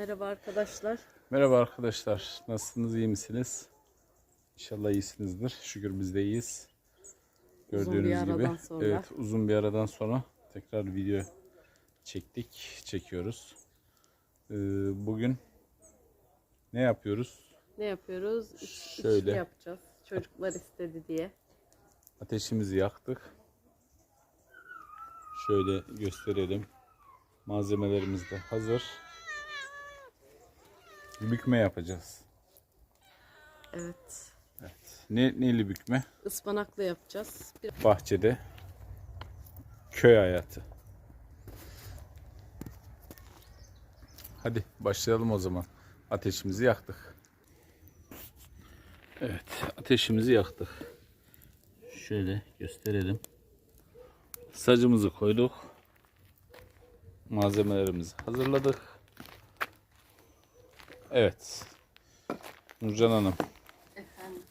Merhaba arkadaşlar. Merhaba arkadaşlar. Nasılsınız? iyi misiniz? İnşallah iyisinizdir. Şükür biz de iyiyiz. Uzun Gördüğünüz bir gibi. sonra. Evet, uzun bir aradan sonra tekrar video çektik, çekiyoruz. Ee, bugün ne yapıyoruz? Ne yapıyoruz? İç, Şöyle. yapacağız. Çocuklar istedi diye. Ateşimizi yaktık. Şöyle gösterelim. Malzemelerimiz de hazır. Bükme yapacağız. Evet. Ne, neyli bükme? Ispanaklı yapacağız. Bir bahçede köy hayatı. Hadi başlayalım o zaman. Ateşimizi yaktık. Evet, ateşimizi yaktık. Şöyle gösterelim. Sacımızı koyduk. Malzemelerimizi hazırladık. Evet. Nurcan Hanım, efendim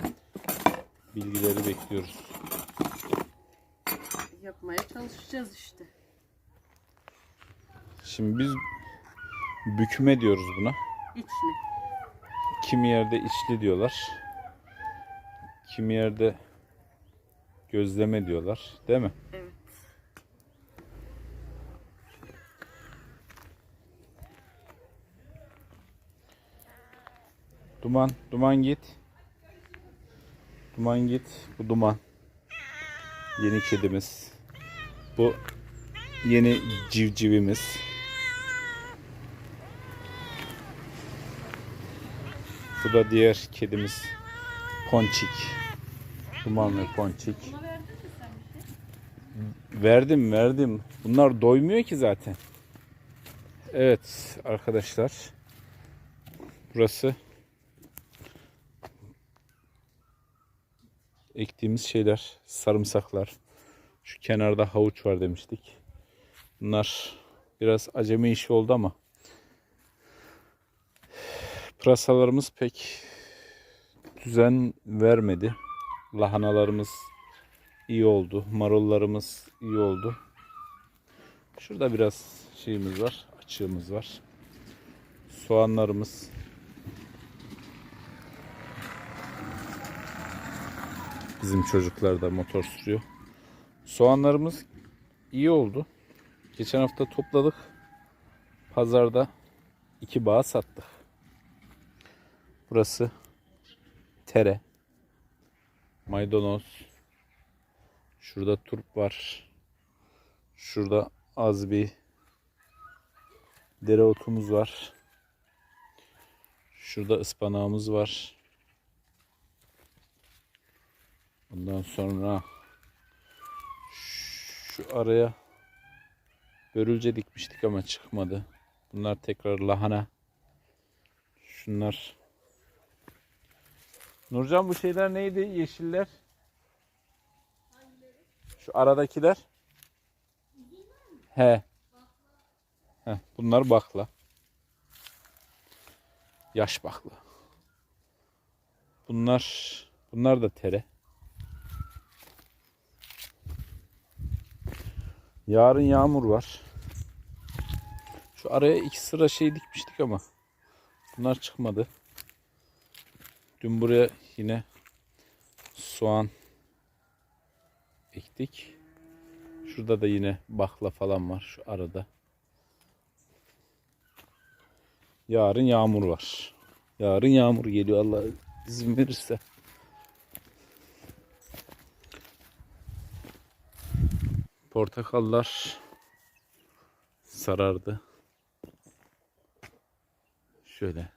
bilgileri bekliyoruz. yapmaya çalışacağız işte. Şimdi biz bükme diyoruz buna. İçli. Kimi yerde içli diyorlar. Kimi yerde gözleme diyorlar. Değil mi? Evet. Duman, duman git. Duman git. Bu duman. Yeni kedimiz. Bu yeni civcivimiz. Bu da diğer kedimiz. Ponçik. Duman ve ponçik. Verdim verdim. Bunlar doymuyor ki zaten. Evet arkadaşlar. Burası ektiğimiz şeyler, sarımsaklar. Şu kenarda havuç var demiştik. Bunlar biraz acemi işi oldu ama pırasalarımız pek düzen vermedi. Lahanalarımız iyi oldu. Marullarımız iyi oldu. Şurada biraz şeyimiz var, açığımız var. Soğanlarımız Bizim çocuklar da motor sürüyor. Soğanlarımız iyi oldu. Geçen hafta topladık. Pazarda iki bağ sattık. Burası tere. Maydanoz. Şurada turp var. Şurada az bir dereotumuz var. Şurada ıspanağımız var. Ondan sonra şu araya börülce dikmiştik ama çıkmadı. Bunlar tekrar lahana. Şunlar. Nurcan bu şeyler neydi? Yeşiller. Şu aradakiler. He. Heh, bunlar bakla. Yaş bakla. Bunlar bunlar da tere. Yarın yağmur var. Şu araya iki sıra şey dikmiştik ama bunlar çıkmadı. Dün buraya yine soğan ektik. Şurada da yine bakla falan var şu arada. Yarın yağmur var. Yarın yağmur geliyor Allah izin verirse. Portakallar sarardı. Şöyle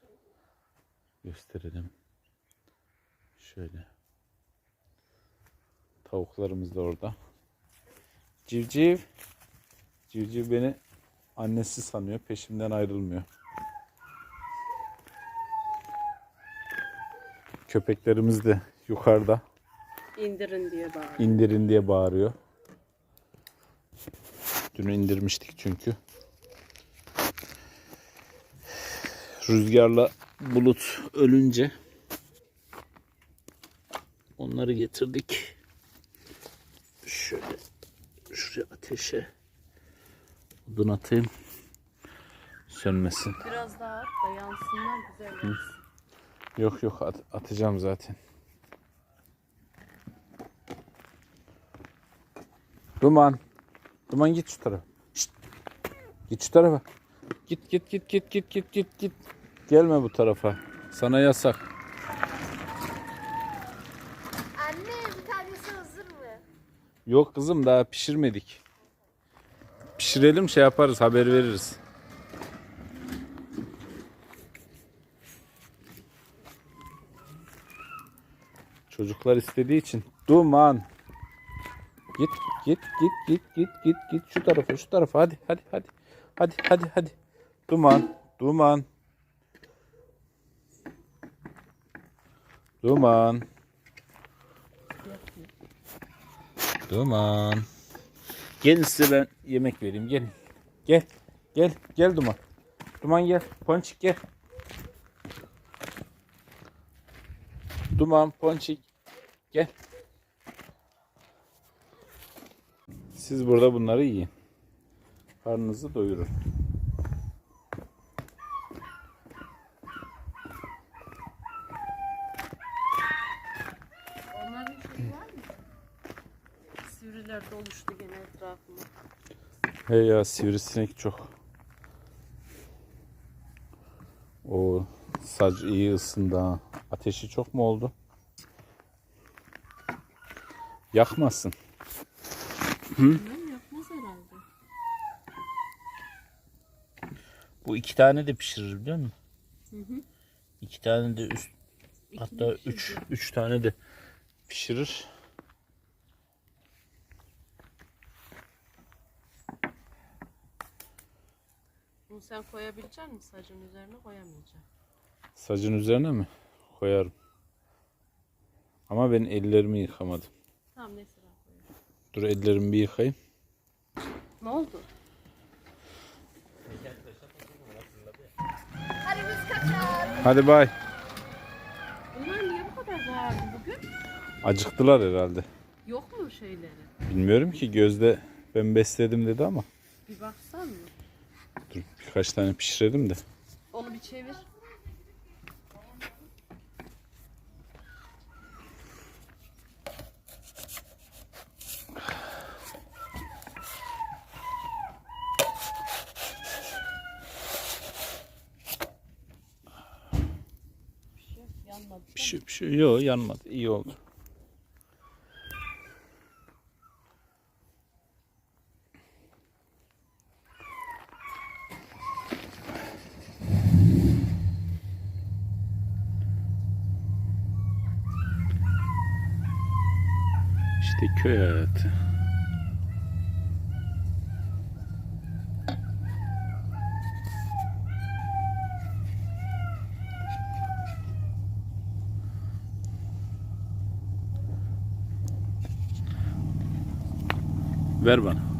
gösterelim. Şöyle. Tavuklarımız da orada. Civciv. Civciv beni annesi sanıyor. Peşimden ayrılmıyor. Köpeklerimiz de yukarıda. İndirin diye bağırıyor. indirin diye bağırıyor. Dün indirmiştik çünkü. Rüzgarla bulut ölünce onları getirdik. Şöyle şuraya ateşe odun atayım. sönmesin. Biraz daha at da yansınlar güzel yansın. Yok yok at- atacağım zaten. Duman. Duman git şu tarafa. Şşt. Git şu tarafa. Git git git git git git git git. Gelme bu tarafa. Sana yasak. Anne bir tanesi hazır mı? Yok kızım daha pişirmedik. Pişirelim şey yaparız haber veririz. Çocuklar istediği için duman. Git git git git git git git şu tarafa şu tarafa hadi hadi hadi. Hadi hadi hadi. Duman duman. Duman. Duman. Gelin size ben yemek vereyim. Gelin. Gel. Gel. Gel Duman. Duman gel. Ponçik gel. Duman, Ponçik. Gel. Siz burada bunları yiyin. Karnınızı doyurun. Onların şeyi var mı? Sivriler doluştu gene etrafıma. He ya sivrisinek çok. O sac iyi ısındı ha. Ateşi çok mu oldu? Yakmasın. Herhalde. Bu iki tane de pişirir biliyor musun? Hı hı. İki tane de üst hatta İkili üç, üç tane de Pişirir. Bunu sen koyabilecek misin sacın üzerine koyamayacaksın. Sacın üzerine mi? Koyarım. Ama ben ellerimi yıkamadım. Tamam neyse. Dur ellerimi bir yıkayayım. Ne oldu? Hadi biz kaçar. Hadi bay. Bunlar niye bu kadar bağırdı bugün? Acıktılar herhalde. Yok mu şeyleri? Bilmiyorum ki gözde ben besledim dedi ama. Bir baksan mı? Dur birkaç tane pişirelim de. Onu bir çevir. Şey, bir şey yok yanmadı. İyi oldu. İşte köy hayatı. Ver bana.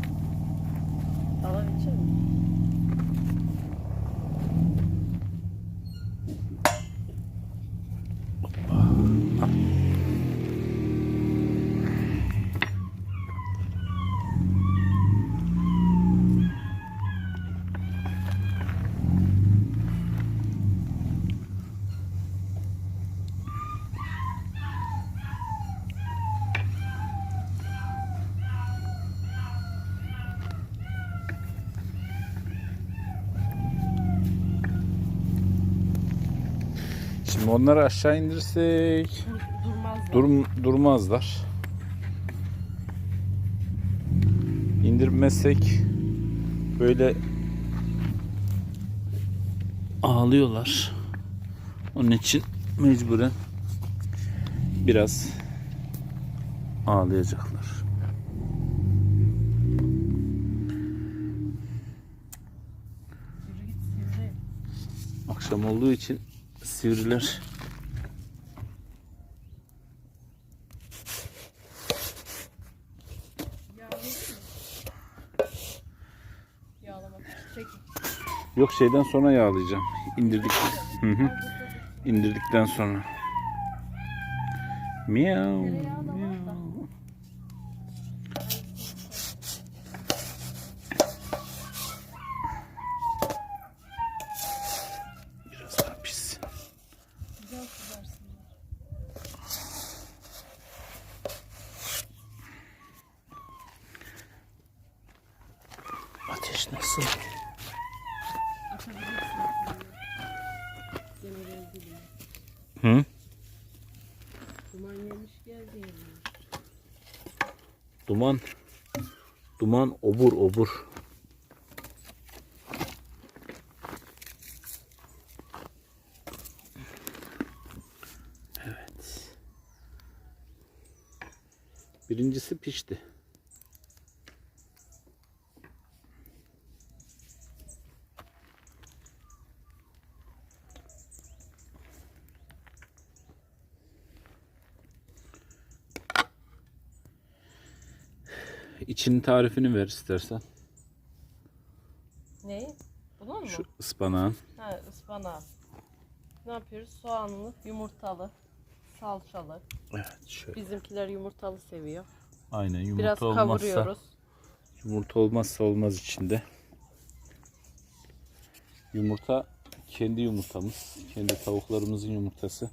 Şimdi onları aşağı indirsek Durmazlar. Dur, durmazlar. İndirmezsek böyle ağlıyorlar. Onun için mecburen biraz ağlayacaklar. Akşam olduğu için sivriler yok şeyden sonra yağlayacağım. İndirdik. Hı hı. İndirdikten sonra. Miau. Tereyağı da var da. ateş nasıl? Atabilirsin. Demirel gibi. Hı? Duman yemiş geldi yani. Duman. Duman obur obur. Evet. Birincisi pişti. İçinin tarifini ver istersen. Ne? Bunun mu? Şu ıspanağın. Ha ıspanağı. Ne yapıyoruz? Soğanlı, yumurtalı, salçalı. Evet şöyle. Bizimkiler yumurtalı seviyor. Aynen yumurta Biraz olmazsa. kavuruyoruz. Yumurta olmazsa olmaz içinde. Yumurta kendi yumurtamız. Kendi tavuklarımızın yumurtası.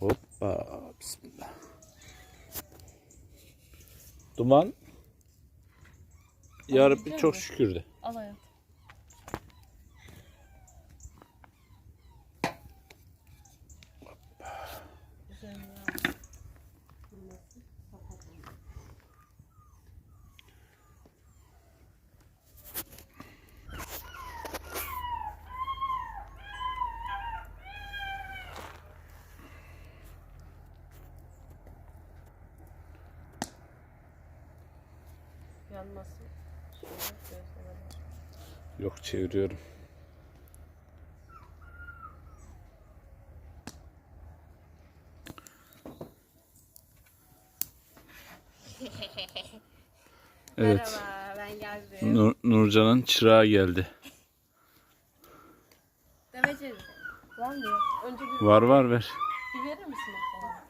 Hoppa. Bismillah. Duman. Ya Rabbi çok mi? şükür de. Al hayatım. Güzel ya. Kırması, sakat oldu. Yanması. Yok çeviriyorum. Evet. Merhaba ben geldim. Nur, Nurcan'ın çırağı geldi. Demeyeceğiz. Var mı? Önce bir, Var var ver. bir verir misin bana?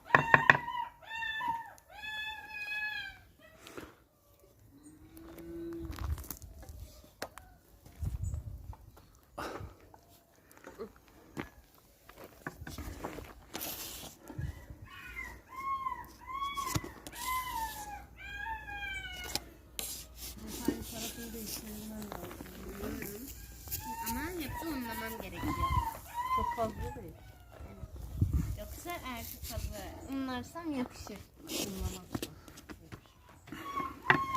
Ama hepsi unlamam gerekiyor. Çok fazla değil. Yoksa eğer çok fazla unlarsam yapışır.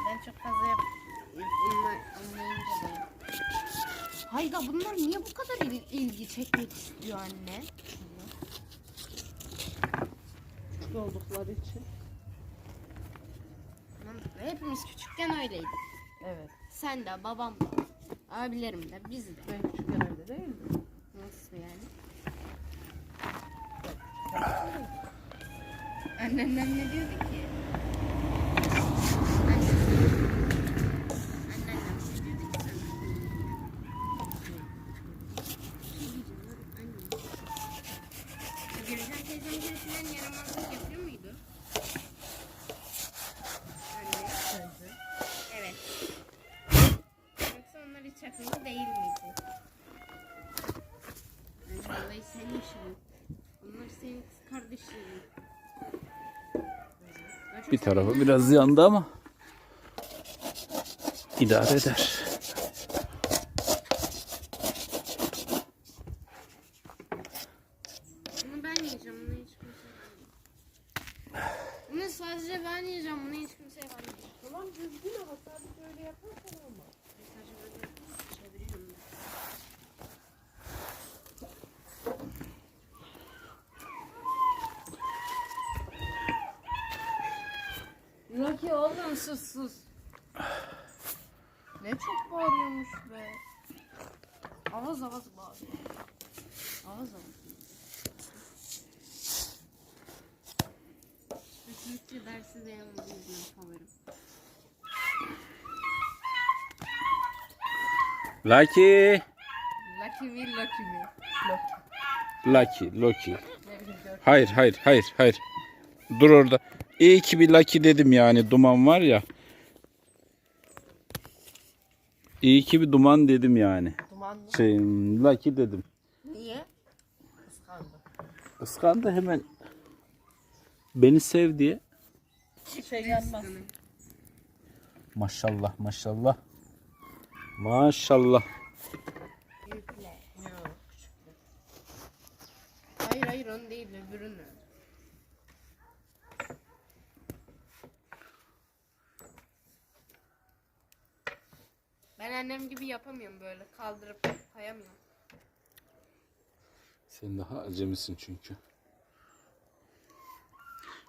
Ben çok fazla yap unla, unlayınca da Hayda bunlar niye bu kadar il- ilgi çekmek istiyor anne? Küçük oldukları için. Hepimiz küçükken öyleydik. Evet. Sen de babam da abilerim de biz de. Ben küçükken öyle değil mi? Nasıl yani? Annemden ne diyordu ki? Şey. Gülcan teyzem falan yaramazlık yapıyor muydu? Anne. Evet. Yoksa onlar hiç akıllı değil miydi? Yani olayı senin işin. Onlar senin kız kardeşlerin. Bir tarafı biraz yandı ama idare eder. Bunu ben yiyeceğim. Bunu hiç kimse yemeyecek. Bunu sadece ben yiyeceğim. Bunu hiç kimse yemeyecek. Tamam düzgün ama sadece öyle yaparsan olmaz. Sadece böyle çeviriyorum ben. Rocky oğlum sus sus. Ne çok bağırıyormuş be. Avaz avaz bağırıyor. Avaz avaz. Türkçe dersi de yalnız. Lucky. Lucky mi Lucky mi? Lucky. Lucky, Lucky. Hayır, hayır, hayır, hayır. Dur orada. İyi ki bir Lucky dedim yani duman var ya. İyi ki bir duman dedim yani. Dumanlı. Şey, Lucky dedim. Niye? Kıskandı. Iskandı hemen. Beni sev diye. Şey yanmaz. Maşallah maşallah. Maşallah. Büyükle. Yok küçükle. Hayır hayır onu değil öbürünü. Ben annem gibi yapamıyorum böyle kaldırıp kayamıyorum. Sen daha acemisin çünkü.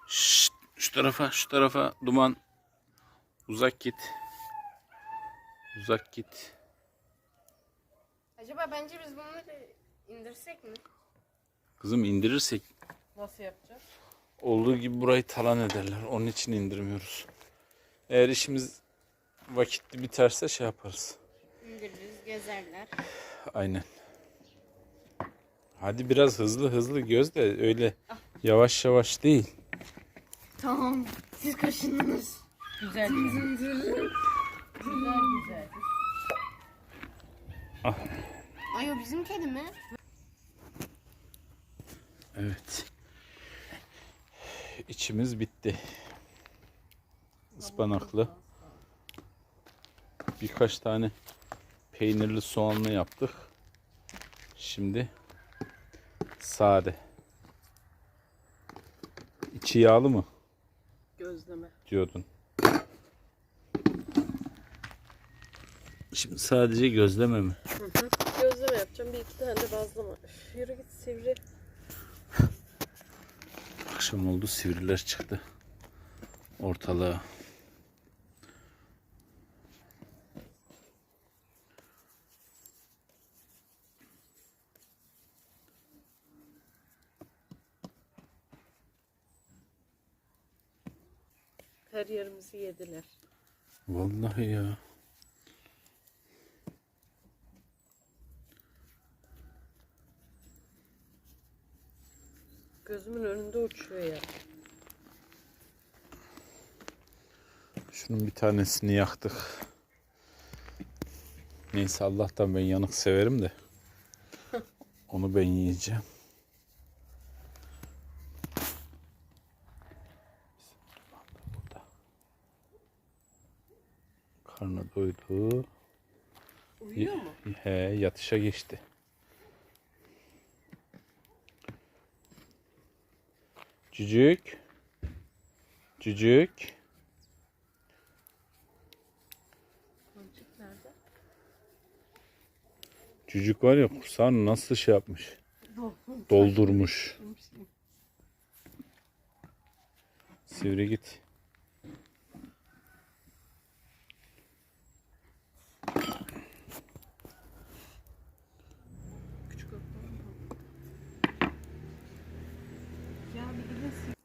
Şşt, şu tarafa şu tarafa duman. Uzak git. Uzak git. Acaba bence biz bunları indirsek mi? Kızım indirirsek Nasıl yapacağız? olduğu gibi burayı talan ederler. Onun için indirmiyoruz. Eğer işimiz vakitli biterse şey yaparız. İndiririz gezerler. Aynen. Hadi biraz hızlı hızlı göz de öyle yavaş yavaş değil. Tamam. Siz kaşındınız. Güzel. güzel güzel. Ay o bizim kedi mi? Evet. İçimiz bitti. Ispanaklı. Birkaç tane peynirli soğanlı yaptık. Şimdi sade. İçi yağlı mı Gözleme. diyordun? Şimdi sadece gözleme mi? Gözleme yapacağım. Bir iki tane de bazlama. Üf, Yürü git sivri. Akşam oldu sivriler çıktı ortalığa. Her yerimizi yediler. Vallahi ya. Gözümün önünde uçuyor ya. Şunun bir tanesini yaktık. Neyse Allah'tan ben yanık severim de. Onu ben yiyeceğim. Burada. Doydu. Uyuyor mu? He, yatışa geçti. Cücük. Cücük. Boncuk nerede? Cücük var ya kursağını nasıl şey yapmış. Doldurmuş. Sivri git. Küçük otlar mı? Ya bir gidin siv-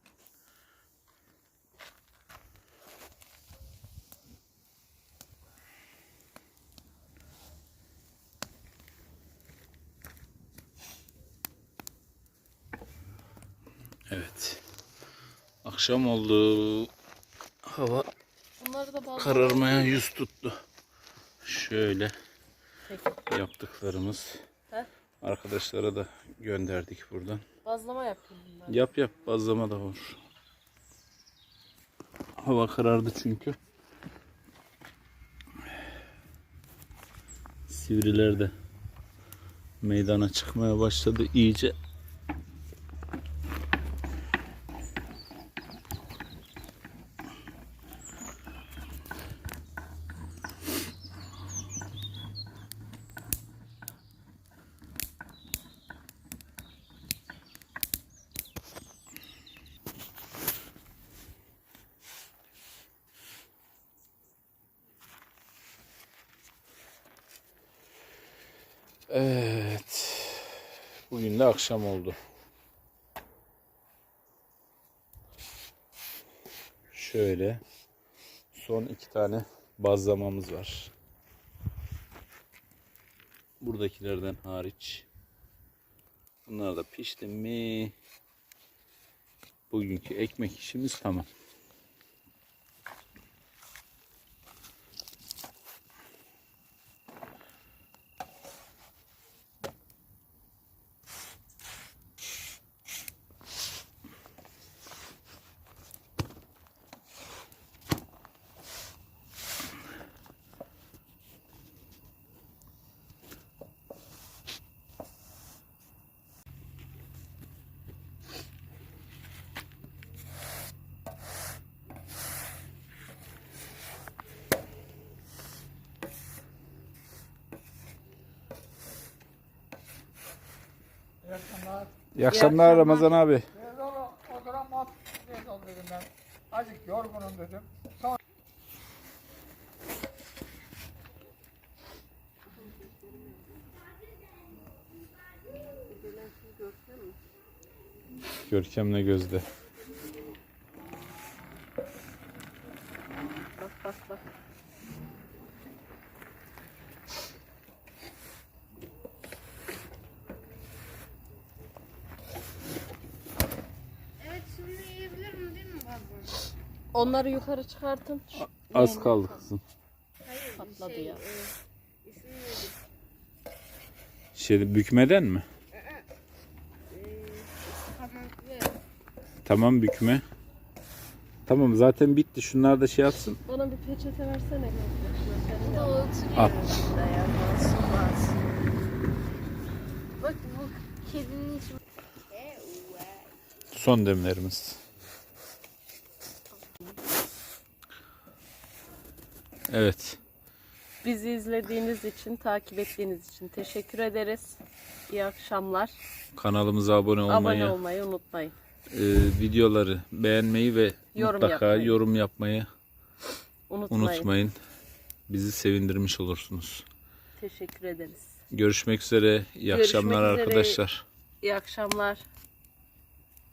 Evet. Akşam oldu. Hava kararmaya yüz tuttu. Şöyle Peki. yaptıklarımız. He? Arkadaşlara da gönderdik buradan. Bazlama yapayım. Yap yap bazlama da olur. Hava karardı çünkü. Sivriler de meydana çıkmaya başladı iyice. Evet. Bugün de akşam oldu. Şöyle son iki tane bazlamamız var. Buradakilerden hariç. Bunlar da pişti mi? Bugünkü ekmek işimiz tamam. İyi akşamlar Ramazan abi. Biraz oturan oldu dedim ben. Azıcık yorgunum dedim. Sonra Görkemle Gözde. Bak bak bak. Evet şimdi yiyebilirim değil mi baba? Onları yukarı çıkartın. Şu Az kaldı kızım. patladı ya. Şey bükmeden mi? Tamam bükme. Tamam zaten bitti. Şunlar da şey yapsın. Bana bir peçete versene. Gözde. Bu da oturuyor Al. yanında ya. Masum masum. Bak bu kedinin içi. Son demlerimiz. Evet. Bizi izlediğiniz için, takip ettiğiniz için teşekkür ederiz. İyi akşamlar. Kanalımıza abone olmayı, Abone olmayı unutmayın. e, videoları beğenmeyi ve Yorum mutlaka yapmayı. yorum yapmayı Unutmayın. unutmayın. Bizi sevindirmiş olursunuz. Teşekkür ederiz. Görüşmek üzere. İyi Görüşmek akşamlar üzere. arkadaşlar. İyi akşamlar.